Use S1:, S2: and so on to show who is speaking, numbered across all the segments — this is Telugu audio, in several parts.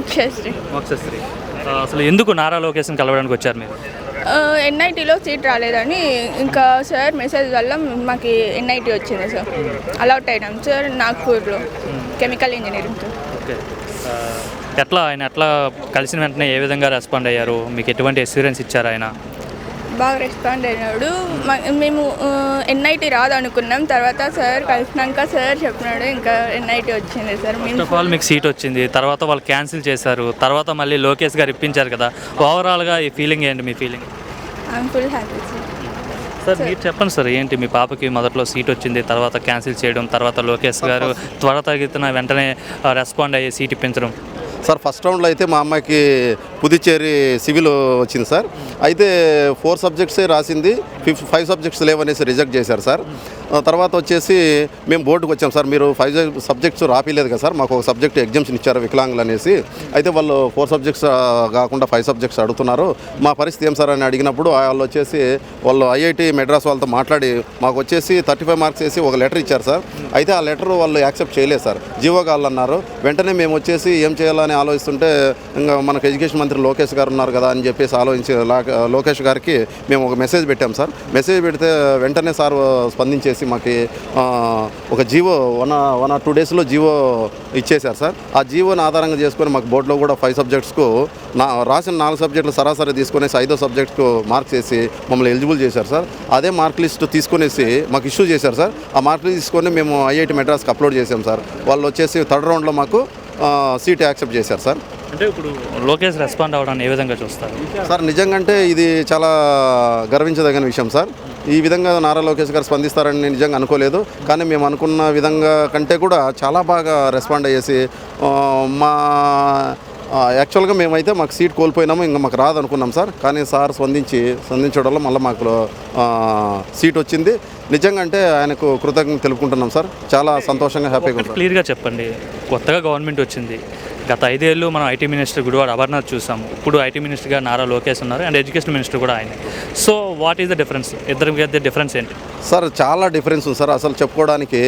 S1: మోక్షశ్రీ.
S2: మోక్షశ్రీ. ఆ, అసలు ఎందుకు నారా లోకేష్ని కలవడానికి వచ్చారు మీరు?
S1: ఎన్ఐటీలో సీట్ రాలేదని ఇంకా సార్ మెసేజ్ వల్ల మాకు ఎన్ఐటీ వచ్చింది సార్. అలౌట్ అయినాం సార్ నాగ్పూర్లో కెమికల్ ఇంజనీరింగ్
S2: ఎట్లా ఆయన ఎట్లా కలిసిన వెంటనే ఏ విధంగా రెస్పాండ్ అయ్యారు? మీకు ఎటువంటి ఎక్స్పీరియన్స్ ఇచ్చారు ఆయన?
S1: బాగా రెస్పాండ్ అయినాడు. మేము ఎన్ఐటీ రాదు అనుకున్నాం తర్వాత సార్ కలిసినాక సార్ చెప్పినాడు ఇంకా ఎన్ఐటీ వచ్చింది సార్.
S2: ఫస్ట్ ఆఫ్ ఆల్ మీకు సీట్ వచ్చింది. తర్వాత వాళ్ళు క్యాన్సిల్ చేశారు. తర్వాత మళ్ళీ లోకేష్ గారు ఇప్పించారు కదా. ఓవరాల్గా ఈ ఫీలింగ్ ఏంటి మీ feeling
S1: I'm full happy sir
S2: sir మీరు చెప్పండి సార్ ఏంటి మీ పాపకి మొదట్లో సీట్ వచ్చింది తర్వాత క్యాన్సిల్ చేయడం తర్వాత లోకేష్ గారు త్వరతగిన వెంటనే రెస్పాండ్ అయ్యి సీట్ ఇప్పించడం.
S3: సార్ ఫస్ట్ రౌండ్లో అయితే మా అమ్మాయికి పుదుచ్చేరి సివిల్ వచ్చింది సార్. అయితే ఫోర్ సబ్జెక్ట్సే రాసింది ఫిఫ్ ఫైవ్ సబ్జెక్ట్స్ లేవనేసి రిజెక్ట్ చేశారు సార్. తర్వాత వచ్చేసి మేము బోర్డుకు వచ్చాం సార్. మీరు ఫైవ్ సబ్జెక్ట్స్ రాపిలేదు కదా సార్ మాకు ఒక సబ్జెక్ట్ ఎగ్జామ్షన్ ఇచ్చారు వికలాంగులు అనేసి. అయితే వాళ్ళు ఫోర్ సబ్జెక్ట్స్ కాకుండా ఫైవ్ సబ్జెక్ట్స్ అడుగుతున్నారు. మా పరిస్థితి ఏం సార్ అని అడిగినప్పుడు వాళ్ళు వచ్చేసి వాళ్ళు ఐఐటి మెడ్రాస్ వాళ్ళతో మాట్లాడి మాకు వచ్చేసి థర్టీ ఫైవ్ మార్క్స్ వేసి ఒక లెటర్ ఇచ్చారు సార్. అయితే ఆ లెటర్ వాళ్ళు యాక్సెప్ట్ చేయలేదు సార్. జీవో కావాలన్నారు వెంటనే మేము వచ్చేసి ఏం చేయాలని ఆలోచిస్తుంటే ఇంకా మనకు ఎడ్యుకేషన్ మంత్రి లోకేష్ గారు ఉన్నారు కదా అని చెప్పేసి ఆలోచించి లోకేష్ గారికి మేము ఒక మెసేజ్ పెట్టాం సార్. మెసేజ్ పెడితే వెంటనే సార్ స్పందించేసి మాకు ఒక GO one one or two డేస్లో జీవో ఇచ్చేశారు సార్. ఆ జీవోని ఆధారంగా చేసుకొని మాకు బోర్డులో కూడా ఫైవ్ సబ్జెక్ట్స్కు నా రాసిన నాలుగు సబ్జెక్టులు సరాసరి తీసుకునేసి ఐదో సబ్జెక్ట్కు మార్క్స్ వేసి మమ్మల్ని ఎలిజిబుల్ చేశారు సార్. అదే మార్క్ లిస్ట్ తీసుకునేసి మాకు ఇష్యూ చేశారు సార్. ఆ మార్క్ లిస్ట్ తీసుకొని మేము ఐఐటి మెడ్రాస్కి అప్లోడ్ చేసాం సార్. వాళ్ళు వచ్చేసి థర్డ్ రౌండ్లో మాకు సీట్ యాక్సెప్ట్ చేశారు సార్.
S2: అంటే ఇప్పుడు లోకేష్ రెస్పాండ్ అవ్వడాన్ని ఏ విధంగా చూస్తారు?
S3: సార్ నిజంగా అంటే ఇది చాలా గర్వించదగిన విషయం సార్. ఈ విధంగా నారా లోకేష్ గారు స్పందిస్తారని నేను నిజంగా అనుకోలేదు. కానీ మేము అనుకున్న విధంగా కంటే కూడా చాలా బాగా రెస్పాండ్ అయ్యేసి మా యాక్చువల్గా మేమైతే మాకు సీట్ కోల్పోయినాము ఇంకా మాకు రాదు అనుకున్నాం సార్. కానీ సార్ స్పందించి స్పందించడం వల్ల మళ్ళీ మాకు సీట్ వచ్చింది. నిజంగా అంటే ఆయనకు కృతజ్ఞత తెలుపుకుంటున్నాం సార్. చాలా సంతోషంగా హ్యాపీగా
S2: క్లియర్గా చెప్పండి. కొత్తగా గవర్నమెంట్ వచ్చింది. గత ఐదేళ్ళు మనం ఐటీ మినిస్టర్ గుడివాడ అమర్నాథ్ చూసాము. ఇప్పుడు ఐటీ మినిస్టర్గా నారా లోకేష్ ఉన్నారు అండ్ ఎడ్యుకేషన్ మినిస్టర్ కూడా ఆయన. So what is the difference ఇద్దరి మధ్య డిఫరెన్స్ ఏంటి?
S3: సార్ చాలా డిఫరెన్స్ ఉంది సార్. అసలు చెప్పుకోవడానికి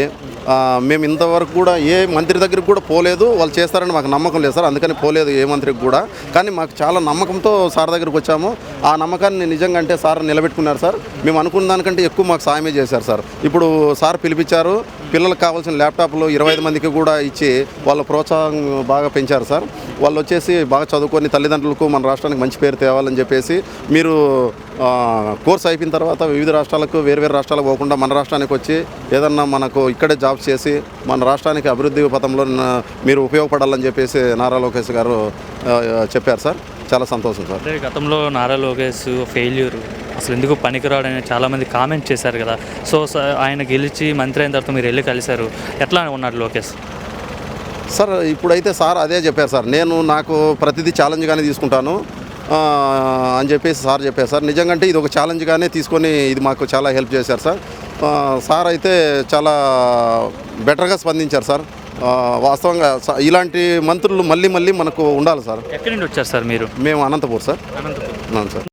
S3: మేము ఇంతవరకు కూడా ఏ మంత్రి దగ్గరికి కూడా పోలేదు. వాళ్ళు చేస్తారని మాకు నమ్మకం లేదు సార్. అందుకని పోలేదు ఏ మంత్రికి కూడా. కానీ మాకు చాలా నమ్మకంతో సార్ దగ్గరికి వచ్చాము. ఆ నమ్మకాన్ని నిజంగా అంటే సార్ నిలబెట్టుకున్నారు సార్. మేము అనుకున్న దానికంటే ఎక్కువ మాకు సాయమే చేశారు సార్. ఇప్పుడు సార్ పిలిపించారు. పిల్లలకు కావాల్సిన ల్యాప్టాప్లు ఇరవై ఐదు మందికి కూడా ఇచ్చి వాళ్ళ ప్రోత్సాహం బాగా పెంచారు సార్. వాళ్ళు వచ్చేసి బాగా చదువుకొని తల్లిదండ్రులకు మన రాష్ట్రానికి మంచి పేరు తేవాలని చెప్పేసి మీరు కోర్స్ అయిపోయిన తర్వాత వివిధ రాష్ట్రాలకు వేరు వేరు రాష్ట్రాలకు పోకుండా మన రాష్ట్రానికి వచ్చి ఏదన్నా మనకు ఇక్కడే జాబ్స్ చేసి మన రాష్ట్రానికి అభివృద్ధి పథంలో మీరు ఉపయోగపడాలని చెప్పేసి నారా లోకేష్ గారు చెప్పారు సార్. చాలా సంతోషం సార్.
S2: అంటే గతంలో నారా లోకేష్ ఫెయిల్యూర్ అసలు ఎందుకు పనికిరాడని చాలామంది కామెంట్ చేశారు కదా. సో ఆయన గెలిచి మంత్రి అయిన తర్వాత మీరు వెళ్ళి కలిశారు. ఎట్లా ఉన్నాడు లోకేష్?
S3: సార్ ఇప్పుడైతే సార్ అదే చెప్పారు సార్. నేను నాకు ప్రతిదీ ఛాలెంజ్గానే తీసుకుంటాను. అని చెప్పేసి సార్ చెప్పారు సార్. నిజంగా అంటే ఇది ఒక ఛాలెంజ్గానే తీసుకొని ఇది మాకు చాలా హెల్ప్ చేశారు సార్. సార్ అయితే చాలా బెటర్గా స్పందించారు సార్. వాస్తవంగా ఇలాంటి మంత్రులు మళ్ళీ మళ్ళీ మనకు ఉండాలి సార్.
S2: ఎక్కడి నుండి వచ్చారు సార్ మీరు?
S3: మేము అనంతపూర్ సార్.
S2: అనంతపురం.
S3: అవును sir.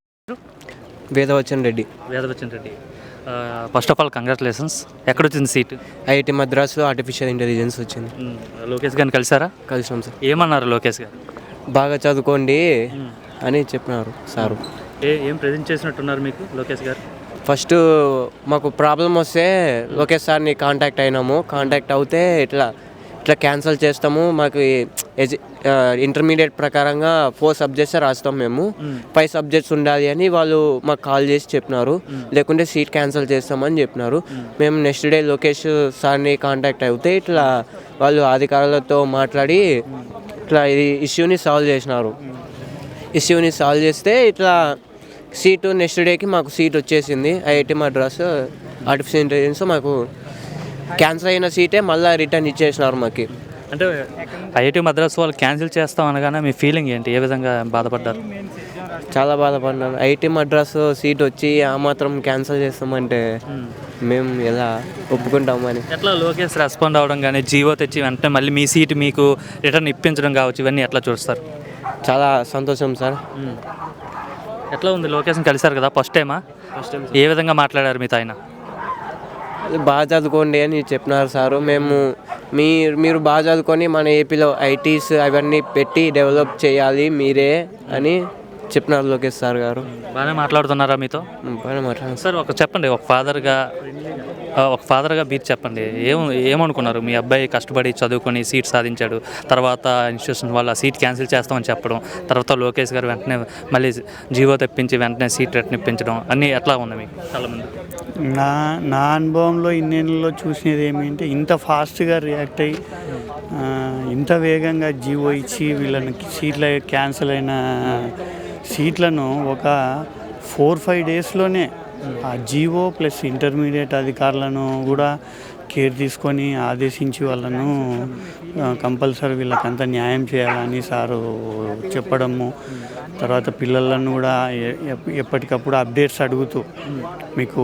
S4: Vedavachan Reddy.
S2: Vedavachan Reddy. First of all congratulations ఎక్కడ వచ్చింది సీట్?
S4: ఐఐటి మద్రాసులో ఆర్టిఫిషియల్ ఇంటెలిజెన్స్ వచ్చింది.
S2: లోకేష్ గారిని కలిసారా
S4: కలిసినాం సార్.
S2: ఏమన్నారు లోకేష్ గారు?
S4: బాగా చదువుకోండి అని చెప్పినారు సారు.
S2: ఏ ఏం ప్రజెంట్ చేసినట్టున్నారు మీకు లోకేష్ గారు?
S4: ఫస్ట్ మాకు ప్రాబ్లం వస్తే లోకేష్ సార్ని కాంటాక్ట్ అయినాము. కాంటాక్ట్ అవుతే ఇట్లా ఇట్లా క్యాన్సిల్ చేస్తాము. మాకు ఎజు ఇంటర్మీడియట్ ప్రకారంగా ఫోర్ సబ్జెక్ట్స్ రాస్తాం మేము. ఫైవ్ సబ్జెక్ట్స్ ఉండాలి అని వాళ్ళు మాకు కాల్ చేసి చెప్పినారు. లేకుంటే సీట్ క్యాన్సిల్ చేస్తామని చెప్పినారు. మేము. నెక్స్ట్ డే లోకేష్ సార్ని కాంటాక్ట్ అవుతే ఇట్లా వాళ్ళు అధికారులతో మాట్లాడి ఇట్లా ఇది ఇష్యూని సాల్వ్ చేసినారు. ఇష్యూని సాల్వ్ చేస్తే ఇట్లా సీటు నెక్స్ట్ డేకి మాకు సీట్ వచ్చేసింది. ఐఐటి మద్రాస్ ఆర్టిఫిషియల్ ఇంటెలిజెన్స్ మాకు క్యాన్సిల్ అయిన సీటే మళ్ళీ రిటర్న్ ఇచ్చేసినారు మాకు.
S2: అంటే ఐఐటి మద్రాస్ వాళ్ళు క్యాన్సిల్ చేస్తాం అనగానే మీ ఫీలింగ్ ఏంటి? ఏ విధంగా బాధపడ్డారు?
S4: చాలా బాధపడినాను ఐఐటి మద్రాస్ సీట్ వచ్చి ఆ మాత్రం క్యాన్సిల్ చేస్తామంటే మేము. ఎలా ఒప్పుకుంటామని.
S2: ఎట్లా లోకేష్ రెస్పాండ్ అవ్వడం కానీ జీవో తెచ్చి వెంటనే మళ్ళీ మీ సీట్ మీకు రిటర్న్ ఇప్పించడం కావచ్చు ఇవన్నీ ఎట్లా చూస్తారు?
S4: చాలా సంతోషం సార్.
S2: ఎట్లా ఉంది లోకేష్ని కలిశారు కదా? ఫస్ట్ టైమా?
S4: ఫస్ట్ టైం
S2: ఏ విధంగా మాట్లాడారు మీతో ఆయన?
S4: బాగా చదువుకోండి అని చెప్పినారు సారు. మేము మీరు మీరు బాగా చదువుకొని మన ఏపీలో ఐటీస్ అవన్నీ పెట్టి డెవలప్ చేయాలి మీరే అని చెప్పినారు లోకేష్ సార్ గారు.
S2: బాగానే మాట్లాడుతున్నారా మీతో?
S4: బాగా మాట్లాడారు
S2: సార్ ఒక చెప్పండి ఒక ఫాదర్గా ఒక ఫాదర్గా మీరు చెప్పండి. ఏం ఏమనుకున్నారు? మీ అబ్బాయి కష్టపడి చదువుకొని సీట్ సాధించాడు. తర్వాత ఇన్స్టిట్యూషన్ వల్ల సీట్ క్యాన్సిల్ చేస్తామని చెప్పడం. తర్వాత లోకేష్ గారు వెంటనే మళ్ళీ జీవో తెప్పించి వెంటనే సీట్ ఇప్పించడం. అన్నీ ఎట్లా ఉంది మీకు? చాలామంది
S5: నా నా అనుభవంలో ఇన్నేళ్ళలో చూసినది ఏమిటంటే ఇంత ఫాస్ట్గా రియాక్ట్ అయ్యి ఇంత వేగంగా జీవో ఇచ్చి వీళ్ళని సీట్ల క్యాన్సిల్ అయిన సీట్లను ఒక ఫోర్ ఫైవ్ డేస్లోనే ఆ జీవో ప్లస్ ఇంటర్మీడియట్ అధికారులను కూడా కేర్ తీసుకొని ఆదేశించి వాళ్ళను కంపల్సరీ వీళ్ళకంతా న్యాయం చేయాలని సారు చెప్పడము తర్వాత పిల్లలను కూడా ఎప్పటికప్పుడు అప్డేట్స్ అడుగుతూ మీకు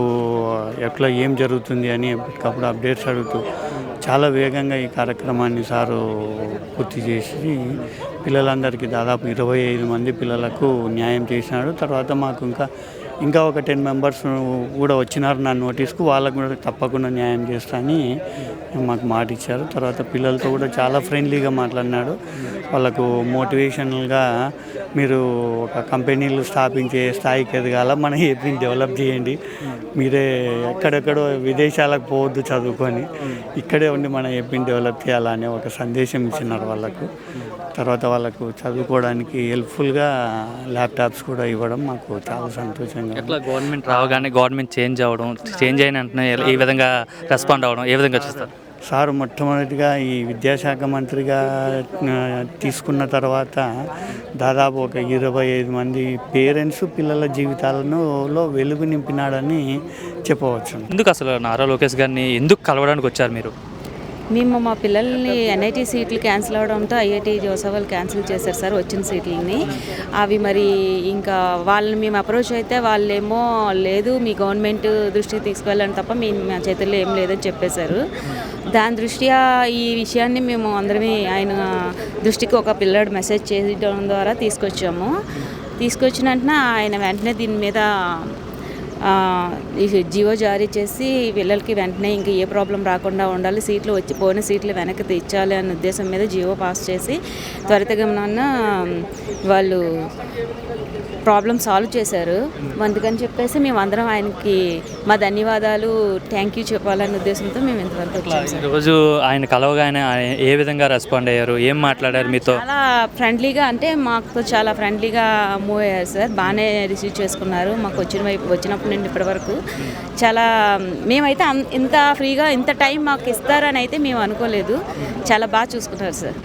S5: ఎట్లా ఏం జరుగుతుంది అని ఎప్పటికప్పుడు అప్డేట్స్ అడుగుతూ చాలా వేగంగా ఈ కార్యక్రమాన్ని సారు పూర్తి చేసి పిల్లలందరికీ దాదాపు ఇరవై ఐదు మంది పిల్లలకు న్యాయం చేసినాడు. తర్వాత మాకు ఇంకా ఇంకా ఒక టెన్ మెంబర్స్ కూడా వచ్చినారు నా నోటీస్కు వాళ్ళకు కూడా తప్పకుండా న్యాయం చేస్తా అని మాకు మాట ఇచ్చారు. తర్వాత పిల్లలతో కూడా చాలా ఫ్రెండ్లీగా మాట్లాడినాడు. వాళ్ళకు మోటివేషనల్గా మీరు ఒక కంపెనీలు స్థాపించే స్థాయికి ఎదగాల మన ఏపీని డెవలప్ చేయండి. మీరే ఎక్కడెక్కడో విదేశాలకు పోవద్దు చదువుకొని ఇక్కడే ఉండి మన ఏపీని డెవలప్ చేయాలనే ఒక సందేశం ఇచ్చినారు వాళ్ళకు. తర్వాత వాళ్ళకు చదువుకోవడానికి హెల్ప్ఫుల్గా ల్యాప్టాప్స్ కూడా ఇవ్వడం మాకు చాలా సంతోషంగా
S2: ఎట్లా గవర్నమెంట్ రావగానే గవర్నమెంట్ చేంజ్ అవ్వడం చేంజ్ అయిన వెంటనే ఏ విధంగా రెస్పాండ్ అవ్వడం ఏ విధంగా చూస్తారు?
S5: సార్ మొట్టమొదటిగా ఈ విద్యాశాఖ మంత్రిగా తీసుకున్న తర్వాత దాదాపు ఒక ఇరవై ఐదు మంది పేరెంట్స్ పిల్లల జీవితాలను లో వెలుగు నింపినాడని చెప్పవచ్చు
S2: ఎందుకు అసలు నారా లోకేష్ గారిని ఎందుకు కలవడానికి వచ్చారు మీరు?
S6: మేము మా పిల్లల్ని ఎన్ఐటి సీట్లు క్యాన్సిల్ అవడంతో ఐఐటి జోసవాళ్ళు క్యాన్సిల్ చేశారు సార్ వచ్చిన సీట్లని. అవి మరి ఇంకా వాళ్ళని మేము అప్రోచ్ అయితే వాళ్ళేమో లేదు మీ గవర్నమెంట్ దృష్టికి తీసుకువెళ్ళండి తప్ప మీ మా చేతుల్లో ఏం లేదని చెప్పేశారు. దాని దృష్ట్యా ఈ విషయాన్ని మేము అందరమే ఆయన దృష్టికి ఒక పిల్లడు మెసేజ్ చేయడం ద్వారా తీసుకొచ్చాము. తీసుకొచ్చిన వెంటనే ఆయన వెంటనే దీని మీద జియో జారీ చేసి పిల్లలకి వెంటనే ఇంక ఏ ప్రాబ్లం రాకుండా ఉండాలి. సీట్లు వచ్చి పోయిన సీట్లు వెనక్కి తెచ్చాలి అనే ఉద్దేశం మీద జియో పాస్ చేసి త్వరితగమనాన్న వాళ్ళు ప్రాబ్లం సాల్వ్ చేశారు. అందుకని చెప్పేసి మేము అందరం ఆయనకి మా ధన్యవాదాలు థ్యాంక్ యూ చెప్పాలనే ఉద్దేశంతో మేము ఇంతవరకు వచ్చాము
S2: ఈరోజు ఆయన కలవగానే ఆయన ఏ విధంగా రెస్పాండ్ అయ్యారు? ఏం మాట్లాడారు మీతో?
S6: చాలా ఫ్రెండ్లీగా అంటే మాకు చాలా ఫ్రెండ్లీగా మూవ్ అయ్యారు సార్. బాగానే రిసీవ్ చేసుకున్నారు. మాకు వచ్చిన వైపు వచ్చినప్పటి నుండి ఇప్పటి వరకు. చాలా మేమైతే ఇంత ఫ్రీగా ఇంత టైం మాకు ఇస్తారని అయితే మేము అనుకోలేదు. చాలా బాగా చూసుకున్నారు సార్.